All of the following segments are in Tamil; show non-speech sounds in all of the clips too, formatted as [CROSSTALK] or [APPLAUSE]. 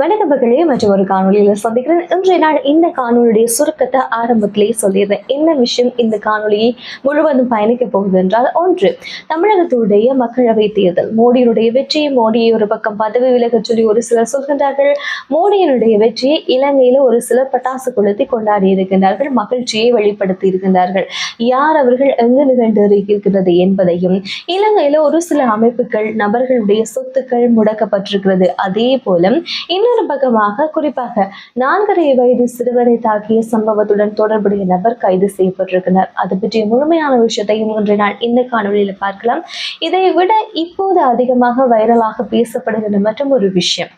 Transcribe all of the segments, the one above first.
வணக்க மகளே மற்றும் ஒரு காணொலியில் சந்திக்கிறேன். இன்றைய நாள் இந்த காணொலியுடைய சுருக்கத்தை ஆரம்பத்திலேயே சொல்லிடுறேன். என்ன விஷயம் இந்த காணொலியை முழுவதும் பயணிக்க போகுது என்றால் ஒன்று தமிழகத்துடைய மக்களவை தேர்தல். மோடியினுடைய வெற்றியை மோடியை ஒரு பக்கம் பதவி விலக சொல்லி ஒரு சிலர் சொல்கின்றார்கள். மோடியினுடைய வெற்றியை இலங்கையில ஒரு சிலர் பட்டாசு கொளுத்தி கொண்டாடி இருக்கின்றார்கள். மகிழ்ச்சியை வெளிப்படுத்தி இருக்கின்றார்கள். யார் அவர்கள் எங்கு நிகழ்ந்து இருக்கிறது என்பதையும் இலங்கையில ஒரு சில அமைப்புகள் நபர்களுடைய சொத்துக்கள் முடக்கப்பட்டிருக்கிறது. அதே போல இன்னொரு பக்கமாக குறிப்பாக நான்கரை வயது சிறுவரை தாக்கிய சம்பவத்துடன் தொடர்புடைய நபர் கைது செய்யப்பட்டிருக்கிறார். அது பற்றிய முழுமையான விஷயத்தையும் இன்றைய நாள் இந்த காணொலியில் பார்க்கலாம். இதை விட இப்போது அதிகமாக வைரலாக பேசப்படுகிறது மற்றும் ஒரு விஷயம்.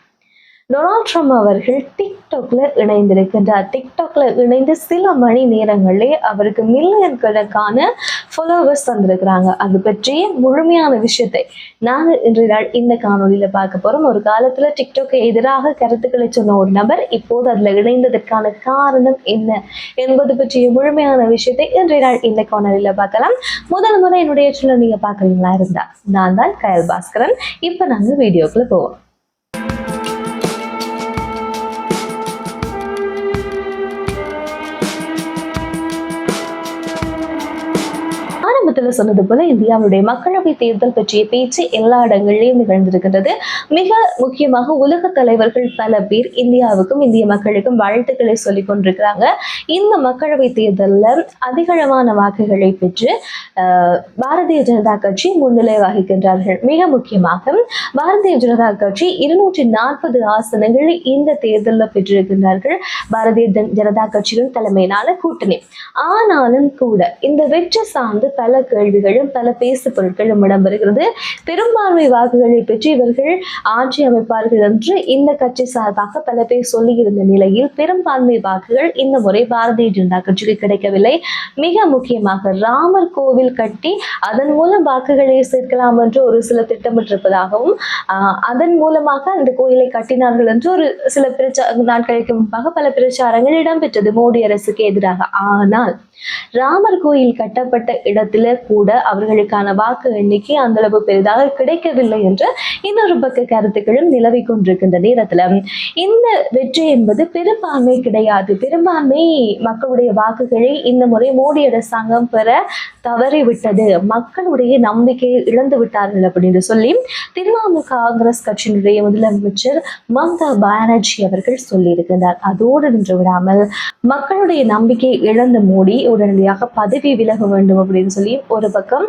டொனால்ட் ட்ரம்ப் அவர்கள் டிக்டாக்ல இணைந்திருக்கின்றார். டிக்டாக்ல இணைந்து சில மணி நேரங்களே அவருக்கு மில்லியன் கணக்கான ஃபாலோவர்ஸ் தந்திருக்கிறாங்க. அது பற்றிய முழுமையான விஷயத்தை நாங்கள் இன்றைய நாள் இந்த காணொலியில பார்க்க போறோம். ஒரு காலத்துல டிக்டாக்கு எதிராக கருத்துக்களை சொன்ன ஒரு நபர் இப்போது அதுல இணைந்ததற்கான காரணம் என்ன என்பது பற்றிய முழுமையான விஷயத்தை இன்றைய நாள் இந்த காணொலியில பார்க்கலாம். முதல் முறை என்னுடைய சொல்ல நீங்க பாக்குறீங்களா இருந்தா நான் தான் கயல் பாஸ்கரன். இப்ப நாங்க வீடியோக்குள்ள போவோம். ஆரம்பத்துல சொன்னது போல இந்தியாவுடைய மக்களவை தேர்தல் பற்றிய பேச்சு எல்லா இடங்களிலும் நிகழ்ந்திருக்கின்றது. மிக முக்கியமாக உலக தலைவர்கள் பல பேர் இந்தியாவுக்கும் இந்திய மக்களுக்கும் வாழ்த்துக்களை சொல்லிக் கொண்டிருக்கிறாங்க. இந்த மக்களவை தேர்தலில் அதிகளவான வாக்குகளை பெற்று பாரதிய ஜனதா கட்சி முன்னிலை வகிக்கின்றார்கள். மிக முக்கியமாக பாரதிய ஜனதா கட்சி இருநூற்றி நாற்பது ஆசனங்கள் இந்த தேர்தலில் பெற்றிருக்கின்றார்கள். பாரதிய ஜனதா கட்சியின் தலைமையிலான கூட்டணி. ஆனாலும் கூட இந்த வெற்றி சார்ந்து பல பல கேள்விகளும் பல பேசு பொருட்களும் இடம்பெறுகிறது பெரும்பான்மை வாக்குகளை பெற்று இவர்கள் ஆட்சி அமைப்பார்கள் என்று இந்த கட்சி சார்பாக பல பேர் சொல்லியிருந்த நிலையில் பெரும்பான்மை வாக்குகள் இந்த முறை பாரதிய ஜனதா கட்சிக்கு கிடைக்கவில்லை. மிக முக்கியமாக ராமர் கோவில் கட்டி அதன் மூலம் வாக்குகளை சேர்க்கலாம் என்று ஒரு சில திட்டமிட்டிருப்பதாகவும் அதன் மூலமாக அந்த கோயிலை கட்டினார்கள் என்று ஒரு சில பிரச்சார நாட்களுக்கு முன்பாக பல பிரச்சாரங்கள் இடம்பெற்றது மோடி அரசுக்கு எதிராக. ஆனால் ராமர் கோயில் கட்டப்பட்ட இடத்தில் கூட அவர்களுக்கான வாக்கு எண்ணிக்கை அந்த அளவு பெரிதாக கிடைக்கவில்லை என்று இன்னொரு பக்க கருத்துக்களும் நிலவி கொண்டிருக்கின்ற நேரத்தில் இந்த வெற்றி என்பது பெரும்பான்மை கிடையாது. பெரும்பான்மை மக்களுடைய வாக்குகளை இந்த முறை மோடி அரசாங்கம் பெற தவறிவிட்டது. மக்களுடைய நம்பிக்கையை இழந்து விட்டார்கள் அப்படின்னு சொல்லி திரிணாமுல் காங்கிரஸ் கட்சியினுடைய முதலமைச்சர் மம்தா பானர்ஜி அவர்கள் சொல்லியிருக்கிறார் அதோடு நின்று விடாமல் மக்களுடைய நம்பிக்கையை இழந்த மோடி உடனடியாக பதவி விலக வேண்டும் அப்படின்னு சொல்லி ஒரு பக்கம்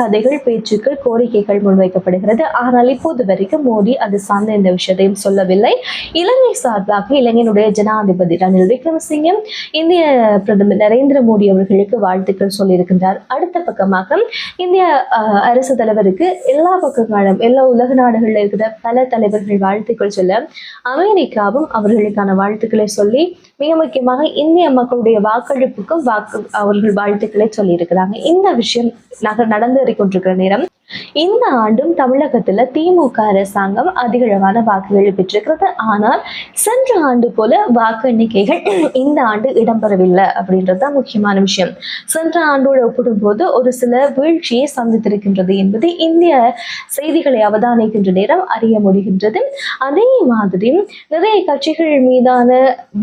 கதைகள் பேச்சுக்கள் கோரிக்கைகள் முன்வைக்கப்படுகிறது. ஆனால் இப்போது வரைக்கும் மோடி அது சார்ந்த இந்த விஷயத்தையும் சொல்லவில்லை. இலங்கை சார்பாக இலங்கையினுடைய ஜனாதிபதி ரணில் விக்ரமசிங்கம் இந்திய பிரதமர் நரேந்திர மோடி அவர்களுக்கு வாழ்த்துக்கள் சொல்லியிருக்கின்றார். அடுத்த பக்கமாக இந்திய அரசு தலைவருக்கு எல்லா பக்கங்களும் எல்லா உலக நாடுகளில் இருக்கிற பல தலைவர்கள் வாழ்த்துக்கள் சொல்ல அமெரிக்காவும் அவர்களுக்கான வாழ்த்துக்களை சொல்லி மிக முக்கியமாக இந்திய மக்களுடைய வாக்களிப்புக்கும் வாக்கு அவர்கள் வாழ்த்துக்களை சொல்லியிருக்கிறாங்க. இந்த விஷயம் நகர் நடந்து கொண்டிருக்கிற நேரம். இந்த ஆண்டும் தமிழகத்துல திமுக அரசாங்கம் அதிகளவான வாக்குகளை பெற்றிருக்கிறது. ஆனால் சென்ற ஆண்டு போல வாக்கு எண்ணிக்கைகள் [CLEARS THROAT] இந்த ஆண்டு இடம்பெறவில்லை அப்படின்றது தான் முக்கியமான விஷயம். சென்ற ஆண்டோடு ஒப்பிடும்போது ஒரு சில வீழ்ச்சியை சந்தித்திருக்கின்றது என்பது இந்திய செய்திகளை அவதானிக்கின்ற நேரம் அறிய முடிகின்றது. அதே மாதிரி நிறைய கட்சிகள் மீதான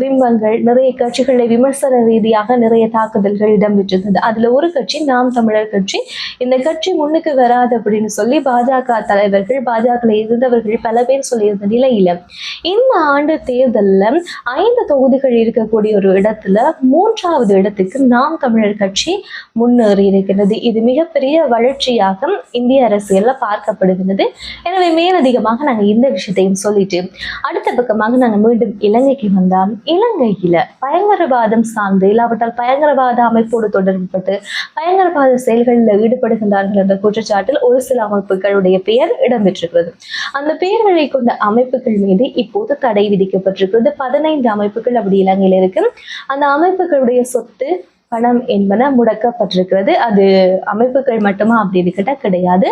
பிம்பங்கள் நிறைய கட்சிகளை விமர்சன ரீதியாக நிறைய தாக்குதல்கள் இடம்பெற்றிருந்தது. அதுல ஒரு கட்சி நாம் தமிழர் கட்சி இந்த கட்சி முன்னுக்கு வராத அப்படின்னு சொல்லி பாஜக தலைவர்கள் பாஜக இருந்தவர்கள் பல பேர் சொல்லியிருந்த நிலையில இந்த ஆண்டு தேர்தலில் ஐந்து தொகுதிகள் இருக்கக்கூடிய ஒரு இடத்துல மூன்றாவது இடத்துக்கு நாம் தமிழர் கட்சி முன்னேறி இருக்கிறது. இது மிகப்பெரிய வளர்ச்சியாக இந்திய அரசியல்ல பார்க்கப்படுகிறது. எனவே மேலதிகமாக நாங்க இந்த விஷயத்தையும் சொல்லிட்டு அடுத்த பக்கமாக நாங்க மீண்டும் இலங்கைக்கு வந்தால் இலங்கையில பயங்கரவாதம் சார்ந்து இல்லாவிட்டால் பயங்கரவாத அமைப்போடு தொடர்புபட்டு பயங்கரவாத செயல்களில் ஈடுபடுகின்றார்கள் என்ற குற்றச்சாட்டில் ஒரு சில அமைப்புகளுடைய பெயர் இடம்பெற்றிருக்கிறது. அந்த பெயர்களை கொண்ட அமைப்புகள் மீது இப்போது தடை விதிக்கப்பட்டிருக்கிறது. பதினைந்து அமைப்புகள் அப்படி இலங்கையில் இருக்கு. அந்த அமைப்புகளுடைய சொத்து பணம் என்பன முடக்கப்பட்டிருக்கிறது. அது அமைப்புகள் மட்டுமா அப்படின்னு கேட்டால் கிடையாது.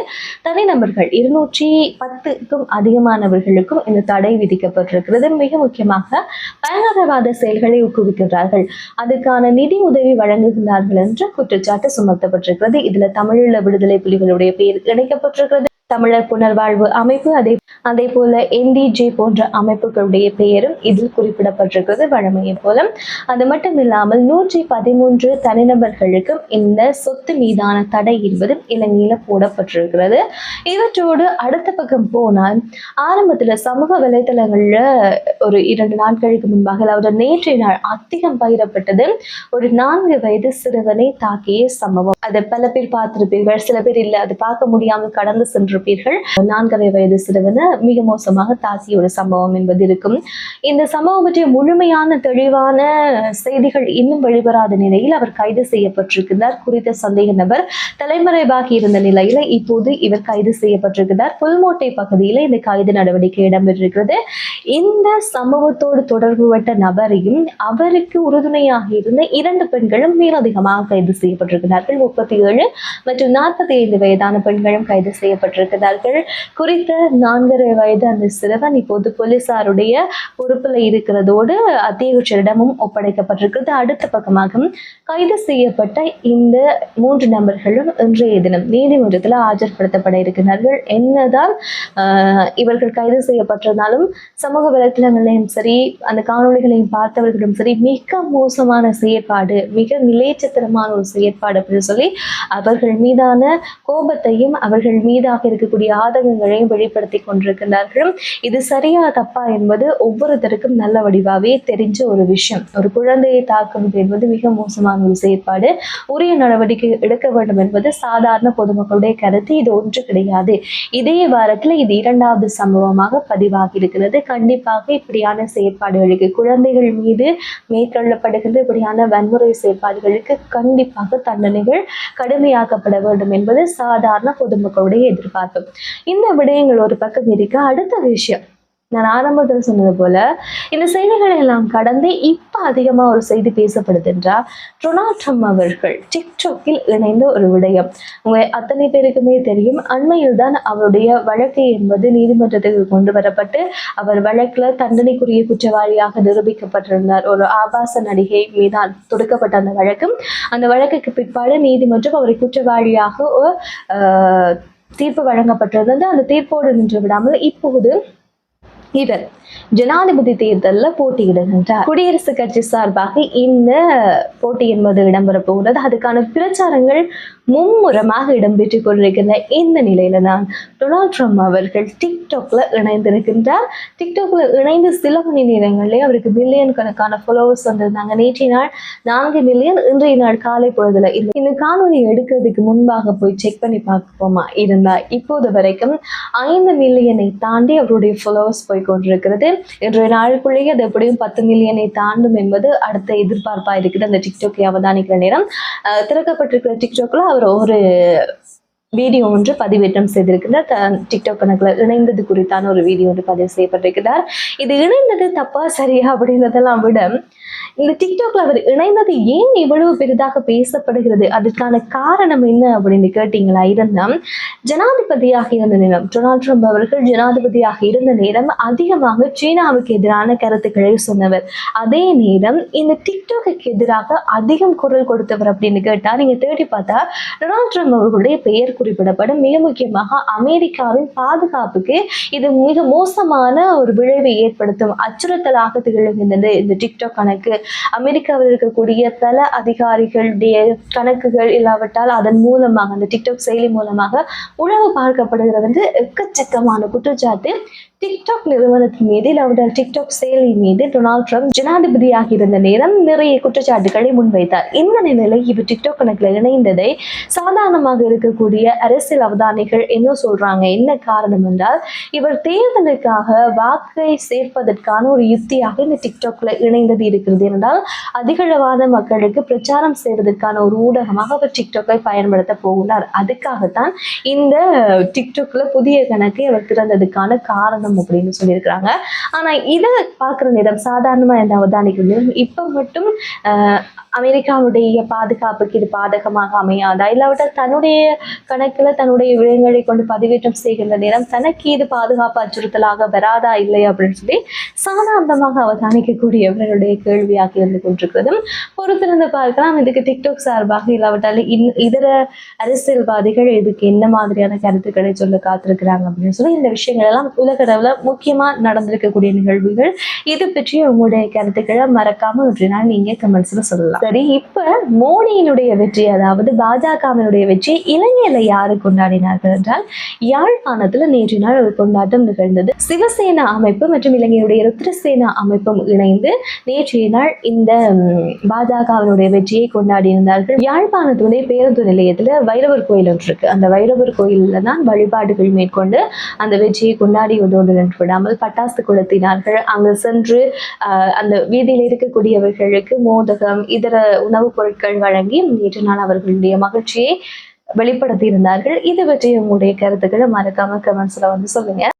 தனிநபர்கள் இருநூற்றி பத்துக்கும் அதிகமானவர்களுக்கும் இந்த தடை விதிக்கப்பட்டிருக்கிறது. மிக முக்கியமாக பயங்கரவாத செயல்களை ஊக்குவிக்கின்றார்கள். அதுக்கான நிதி உதவி வழங்குகின்றார்கள் என்ற குற்றச்சாட்டு சுமத்தப்பட்டிருக்கிறது. இதுல தமிழீழ விடுதலை புலிகளுடைய பெயர் இணைக்கப்பட்டிருக்கிறது. தமிழர் புனர்வாழ்வு அமைப்பு அதே அதே போல என்டிஜே போன்ற அமைப்புகளுடைய பெயரும் இதில் குறிப்பிடப்பட்டிருக்கிறது வழமையை போல. அது மட்டும் இல்லாமல் நூற்றி பதிமூன்று தனிநபர்களுக்கும் இந்த சொத்து மீதான தடை என்பதும் இலங்கையில போடப்பட்டிருக்கிறது. இவற்றோடு அடுத்த பக்கம் போனால் ஆரம்பத்துல சமூக வலைதளங்கள்ல ஒரு இரண்டு நாட்களுக்கு முன்பாக அதாவது நேற்றைய நாள் அதிகம் பயிரப்பட்டது ஒரு நான்கு வயது சிறுவனை தாக்கிய சம்பவம். அதை பல பேர் பார்த்திருப்பீர்கள். சில பேர் இல்லை அது பார்க்க முடியாமல் கடந்து சென்று சென்றிருப்பீர்கள் நான்கரை வயது சிறுவனை மிக மோசமாக தாக்கிய ஒரு சம்பவம் என்பது இருக்கும். இந்த சம்பவம் பற்றிய முழுமையான தெளிவான செய்திகள் இன்னும் வெளிவராத நிலையில் அவர் கைது செய்யப்பட்டிருக்கிறார் குறித்த சந்தேக நபர். தலைமறைவாகி இருந்த நிலையில இப்போது இவர் கைது செய்யப்பட்டிருக்கிறார். புல்மோட்டை பகுதியில இந்த கைது நடவடிக்கை இடம்பெற்றிருக்கிறது. இந்த சம்பவத்தோடு தொடர்புபட்ட நபரையும் அவருக்கு உறுதுணையாக இருந்த இரண்டு பெண்களும் மேலதிகமாக கைது செய்யப்பட்டிருக்கிறார்கள். முப்பத்தி ஏழு மற்றும் நாற்பத்தி ஐந்து வயதான பெண்களும் கைது கொண்டிருக்கிறார்கள். குறித்த நான்கரை வயது அந்த சிறுவன் இப்போது போலீசாருடைய பொறுப்பில் இருக்கிறதோடு அத்தியட்சரிடமும் ஒப்படைக்கப்பட்டிருக்கிறது. அடுத்த பக்கமாக கைது செய்யப்பட்ட இந்த மூன்று நபர்களும் இன்றைய தினம் நீதிமன்றத்தில் ஆஜர்படுத்தப்பட இருக்கிறார்கள். என்னதான் இவர்கள் கைது செய்யப்பட்டிருந்தாலும் சமூக வலைத்தளங்களையும் சரி அந்த காணொலிகளையும் பார்த்தவர்களும் சரி மிக மோசமான செயற்பாடு மிக நிலைச்சத்திரமான ஒரு செயற்பாடு அப்படின்னு சொல்லி அவர்கள் மீதான கோபத்தையும் அவர்கள் மீதாக இருக்கக்கூடிய ஆதங்கங்களையும் வெளிப்படுத்தி கொண்டிருக்கிறார்கள் இது சரியா தப்பா என்பது ஒவ்வொருத்தருக்கும் நல்ல வடிவாவே தெரிஞ்ச ஒரு விஷயம். ஒரு குழந்தையை தாக்குவது என்பது மிக மோசமான ஒரு செயற்பாடு. உரிய நடவடிக்கை எடுக்க வேண்டும் என்பது சாதாரண பொதுமக்களுடைய கருத்து. இது ஒன்று கிடையாது. இதே வாரத்தில் இது இரண்டாவது சம்பவமாக பதிவாகி இருக்கிறது கண்டிப்பாக இப்படியான செயற்பாடுகளுக்கு குழந்தைகள் மீது மேற்கொள்ளப்படுகின்ற இப்படியான வன்முறை செயற்பாடுகளுக்கு கண்டிப்பாக தண்டனைகள் கடுமையாக்கப்பட வேண்டும் என்பது சாதாரண பொதுமக்களுடைய எதிர்பார்ப்பு. இந்த விடயங்கள் ஒரு பக்கம் இருக்க. அடுத்த விஷயம் நான் ஆரம்பத்தில் சொன்னது போல இந்த செய்திகளை எல்லாம் கடந்து இப்ப அதிகமா ஒரு செய்தி பேசப்படுது என்றால் டொனால்ட் ட்ரம்ப் அவர்கள் டிக்டாக்கில் இணைந்த ஒரு விடயம். உங்க அத்தனை பேருக்குமே தெரியும் அண்மையில் தான் அவருடைய வழக்கு என்பது நீதிமன்றத்துக்கு கொண்டு வரப்பட்டு அவர் வழக்குல தண்டனைக்குரிய குற்றவாளியாக நிரூபிக்கப்பட்டிருந்தார். ஒரு ஆபாச நடிகை மீதான் தொடுக்கப்பட்ட அந்த வழக்கு அந்த வழக்குக்கு பிற்பாடு நீதிமன்றம் அவரை குற்றவாளியாக ஆஹ், தீர்ப்பு வழங்கப்பட்டிருந்தது அந்த தீர்ப்போடு நின்று விடாமல் இப்போது இவர் ஜனாதிபதி தேர்தலில் போட்டியிடுகின்றார். குடியரசுக் கட்சி சார்பாக இந்த போட்டி என்பது இடம்பெற போகிறது. அதுக்கான பிரச்சாரங்கள் மும்முரமாக இடம்பெற்றுக் கொண்டிருக்கின்ற இந்த நிலையில தான் டொனால்ட் ட்ரம்ப் அவர்கள் டிக்டாக்ல இணைந்திருக்கின்றார். டிக்டாக்ல இணைந்து சில மணி நேரங்களிலே அவருக்கு மில்லியன் கணக்கான ஃபாலோவர்ஸ் வந்திருந்தாங்க. நேற்றைய நாள் நான்கு மில்லியன் இன்றைய நாள் காலை பொழுதுல இந்த காணொலி எடுக்கிறதுக்கு முன்பாக போய் செக் பண்ணி பார்ப்போமா? இருந்தா இப்போது வரைக்கும் ஐந்து மில்லியனை தாண்டி அவருடைய ஃபாலோவர்ஸ் போய் கொண்டிருக்கிறது இன்றைய நாளுக்குள்ளேயே அது எப்படியும் பத்து மில்லியனை தாண்டும் என்பது அடுத்த எதிர்பார்ப்பா இருக்குது. அந்த டிக்டாக்கை அவதானிக்கிற நேரம். அஹ், திறக்கப்பட்டிருக்கிற டிக்டாக்ல அவர் ஒரு வீடியோ ஒன்று பதிவேற்றம் செய்திருக்கிறார். டிக்டாக் கணக்கில் இணைந்தது குறித்தான ஒரு வீடியோ ஒன்று பதிவு செய்யப்பட்டிருக்கிறார். இது இணைந்தது தப்பா சரியா அப்படின்றதெல்லாம் விட இந்த டிக்டாக்ல அவர் இணைந்தது ஏன் இவ்வளவு பெரிதாக பேசப்படுகிறது? அதற்கான காரணம் என்ன அப்படின்னு கேட்டீங்களா? இருந்தா ஜனாதிபதியாக இருந்த நேரம் டொனால்ட் ட்ரம்ப் அவர்கள் ஜனாதிபதியாக இருந்த நேரம் அதிகமாக சீனாவுக்கு எதிரான கருத்துக்களை சொன்னவர். அதே நேரம் இந்த டிக்டாக்கு எதிராக அதிகம் குரல் கொடுத்தவர் அப்படின்னு கேட்டா நீங்க தேடி பார்த்தா டொனால்ட் ட்ரம்ப் அவர்களுடைய பெயர் குறிப்பிடப்படும். மிக முக்கியமாக அமெரிக்காவின் பாதுகாப்புக்கு இது மிக மோசமான ஒரு விளைவை ஏற்படுத்தும் அச்சுறுத்தலாக திகழ்கின்றது இந்த டிக்டாக் கணக்கு. அமெரிக்காவில் இருக்கக்கூடிய பல அதிகாரிகளுடைய கணக்குகள் இல்லாவிட்டால் அதன் மூலமாக அந்த டிக்டாக் செயலி மூலமாக உளவு பார்க்கப்படுகிறது வந்து எக்கச்சக்கமான குற்றச்சாட்டு. டிக்டாக் நிறுவனத்தின் மீது இல்லாவிட்டால் டிக்டாக் செயலி மீது டொனால்ட் ட்ரம்ப் ஜனாதிபதியாக இருந்த நேரம் நிறைய குற்றச்சாட்டுகளை முன்வைத்தார். இந்த நிலையில் இவர் டிக்டாக் கணக்கில் இணைந்ததை சாதாரணமாக இருக்கக்கூடிய அரசியல் அவதானிகள் என்ன சொல்றாங்க? என்ன காரணம் என்றால் இவர் தேர்தலுக்காக வாக்கை சேர்ப்பதற்கான ஒரு யுக்தியாக இந்த டிக்டாக்ல இணைந்தது இருக்கிறது என்றால் அதிகளவான மக்களுக்கு பிரச்சாரம் செய்வதற்கான ஒரு ஊடகமாக அவர் டிக்டாக்கை பயன்படுத்த போகிறார். அதுக்காகத்தான் இந்த டிக்டாக்ல புதிய கணக்கை அவர் திறந்ததுக்கான காரணம் வித்தியாசம் அப்படின்னு சொல்லியிருக்கிறாங்க. ஆனால் இதை பார்க்குற நேரம் சாதாரணமாக என்ன அவதானிக்கும் இப்போ மட்டும் அமெரிக்காவுடைய பாதுகாப்புக்கு இது பாதகமாக அமையாதா? இல்லாவிட்டால் தன்னுடைய கணக்கில் தன்னுடைய விடயங்களை கொண்டு பதிவேற்றம் செய்கின்ற நேரம் தனக்கு இது பாதுகாப்பு அச்சுறுத்தலாக வராதா இல்லை அப்படின்னு சொல்லி சாதாரணமாக அவதானிக்கக்கூடியவர்களுடைய கேள்வியாக இருந்து கொண்டிருக்கிறது பொறுத்திருந்து பார்க்கலாம். இதுக்கு டிக்டாக் சார்பாக இல்லாவிட்டால் இன்- இதர அரசியல்வாதிகள் இதுக்கு என்ன மாதிரியான கருத்துக்களை சொல்ல காத்திருக்கிறாங்க அப்படின்னு சொல்லி இந்த விஷயங்கள் எல்லாம் உலக அளவில் முக்கியமாக நடந்திருக்கக்கூடிய நிகழ்வுகள். இது பற்றி உங்களுடைய கருத்துக்களை மறக்காம அப்படின்னா நீங்க கமெண்ட்ஸ்ல சொல்லலாம். சரி இப்ப மோடியினுடைய வெற்றி அதாவது பாஜகவினுடைய வெற்றி இலங்கையில யாரு கொண்டாடினார்கள் என்றால் யாழ்ப்பாணத்துல நேற்று நாள் ஒரு கொண்டாட்டம் நிகழ்ந்தது. சிவசேனா அமைப்பு மற்றும் இலங்கையுடைய ருத்ரசேனா அமைப்பும் இணைந்து நேற்றைய நாள் இந்த பாஜகவினுடைய வெற்றியை கொண்டாடியிருந்தார்கள். யாழ்ப்பாணத்துடைய பேருந்து நிலையத்துல வைரவர் கோயில் ஒன்று இருக்கு. அந்த வைரவர் கோயில்ல தான் வழிபாடுகள் மேற்கொண்டு அந்த வெற்றியை கொண்டாடியதோடு நின்று விடாமல் பட்டாசு கொளுத்தினார்கள். அங்கு சென்று ஆஹ், அந்த வீதியில் இருக்கக்கூடியவர்களுக்கு மோதகம் இதர உணவுப் பொருட்கள் வழங்கி நேற்று நாள் அவர்களுடைய மகிழ்ச்சியை வெளிப்படுத்தி இருந்தார்கள் இது பற்றி உங்களுடைய கருத்துக்களை மறக்காம கமெண்ட்ஸ்ல வந்து சொல்லுங்க.